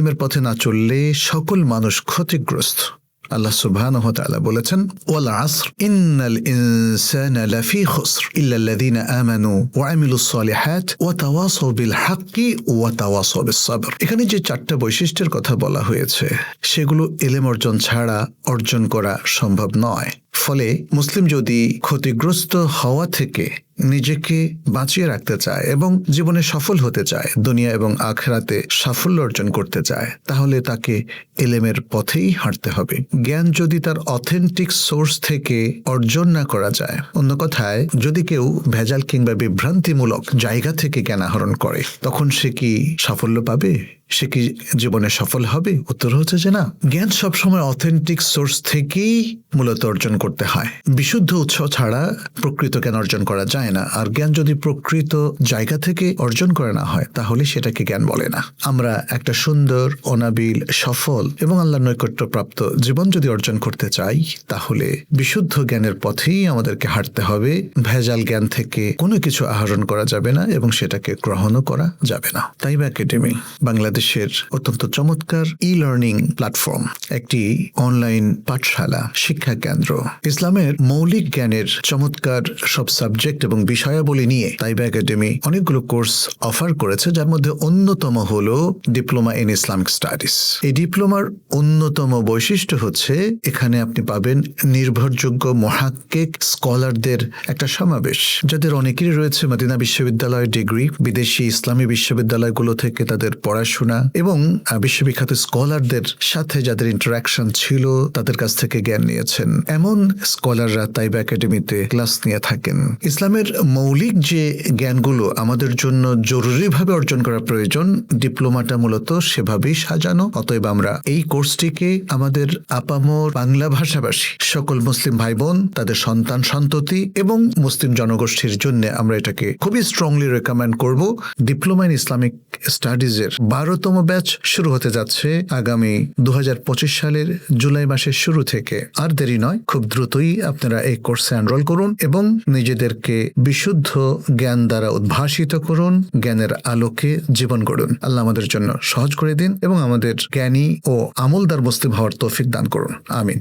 এলেমের পথে না চললে সকল মানুষ ক্ষতিগ্রস্ত। আল্লাহ তাআলা বলেছেন, ওয়াল আসর, ইন্নাল ইনসানা লাফি খুসর ইল্লা আল্লাযীনা আমানু ওয়া আমিলুস সালিহাত ওয়া তাওয়াসাউ বিল হাক্কি ওয়া তাওয়াসাউ বিস সাবর। এখানে যে চারটা বৈশিষ্ট্যের কথা বলা হয়েছে, সেগুলো এলেম অর্জন ছাড়া অর্জন করা সম্ভব নয়। ফলে মুসলিম যদি ক্ষতিগ্রস্ত হওয়া থেকে নিজেকে বাঁচিয়ে রাখতে চায় এবং জীবনে সফল হতে চায়, দুনিয়া এবং আখেরাতে সাফল্য অর্জন করতে চায়, তাহলে তাকে এলেমের পথেই হাঁটতে হবে। জ্ঞান যদি তার অথেন্টিক সোর্স থেকে অর্জন না করা যায়, অন্য কথায়, যদি কেউ ভেজাল কিংবা বিভ্রান্তিমূলক জায়গা থেকে জ্ঞান আহরণ করে, তখন সে কি সাফল্য পাবে? সে কি জীবনে সফল হবে? উত্তর হচ্ছে যে না। জ্ঞান সবসময় অথেন্টিক সোর্স থেকেই মূলত অর্জন করতে হয়। বিশুদ্ধ উৎস ছাড়া প্রকৃত জ্ঞান অর্জন করা যায় না। আর জ্ঞান যদি প্রকৃত জায়গা থেকে অর্জন করা না হয়, তাহলে সেটাকে জ্ঞান বলে না। আমরা একটা সুন্দর, অনাবিল, সফল এবং আল্লাহ নৈকট্য প্রাপ্ত জীবন যদি অর্জন করতে চাই, তাহলে বিশুদ্ধ জ্ঞানের পথেই আমাদেরকে হাঁটতে হবে। ভেজাল জ্ঞান থেকে কোনো কিছু আহরণ করা যাবে না এবং সেটাকে গ্রহণও করা যাবে না। তাইবা একাডেমি বাংলাদেশের অত্যন্ত চমৎকার ই লার্নিং প্ল্যাটফর্ম একটি অনলাইন পাঠশালা, শিক্ষা কেন্দ্র। ইসলামের মৌলিক জ্ঞানের চমৎকার সব সাবজেক্ট এবং বিষয়াবলী নিয়ে তাইবা একাডেমি অনেকগুলো কোর্স অফার করেছে, যার মধ্যে অন্যতম হলো ডিপ্লোমা ইন ইসলামিক স্টাডিজ এই ডিপ্লোমার অন্যতম বৈশিষ্ট্য হচ্ছে, এখানে আপনি পাবেন নির্ভরযোগ্য মহাক্কেক স্কলারদের একটা সমাবেশ, যাদের অনেকেরই রয়েছে মদিনা বিশ্ববিদ্যালয় ডিগ্রি বিদেশি ইসলামী বিশ্ববিদ্যালয়গুলো থেকে তাদের পড়াশোনা এবং বিশ্ববিখ্যাত স্কলারদের সাথে যাদের ইন্টারাকশন ছিল, তাদের কাছ থেকে জ্ঞান নিয়েছেন। এমন স্কলাররা তাইবা একাডেমিতে ক্লাস নিয়ে থাকেন। ইসলামের মৌলিক যে জ্ঞানগুলো আমাদের জন্য জরুরিভাবে অর্জন করা প্রয়োজন, ডিপ্লোমাটা মূলত সেভাবেই সাজানো। অতএব আমরা এই কোর্সটিকে আমাদের আপামর বাংলা ভাষাভাষী সকল মুসলিম ভাই বোন তাদের সন্তান সন্ততি এবং মুসলিম জনগোষ্ঠীর জন্য আমরা এটাকে খুবই স্ট্রংলি রেকমেন্ড করব। ডিপ্লোমা ইন ইসলামিক স্টাডিজের বারোতম ব্যাচ শুরু হতে যাচ্ছে আগামী দুহাজার পঁচিশ সালের জুলাই মাসের শুরু থেকে। আর দেরি নয়, খুব দ্রুতই আপনারা এই কোর্সে এনরোল করুন এবং নিজেদেরকে বিশুদ্ধ জ্ঞান দ্বারা উদ্ভাসিত করুন, জ্ঞানের আলোকে জীবন গড়ুন। আল্লাহ আমাদের জন্য সহজ করে দিন এবং আমাদের জ্ঞানী ও আমলদার বস্তু হওয়ার তৌফিক দান করুন। আমিন।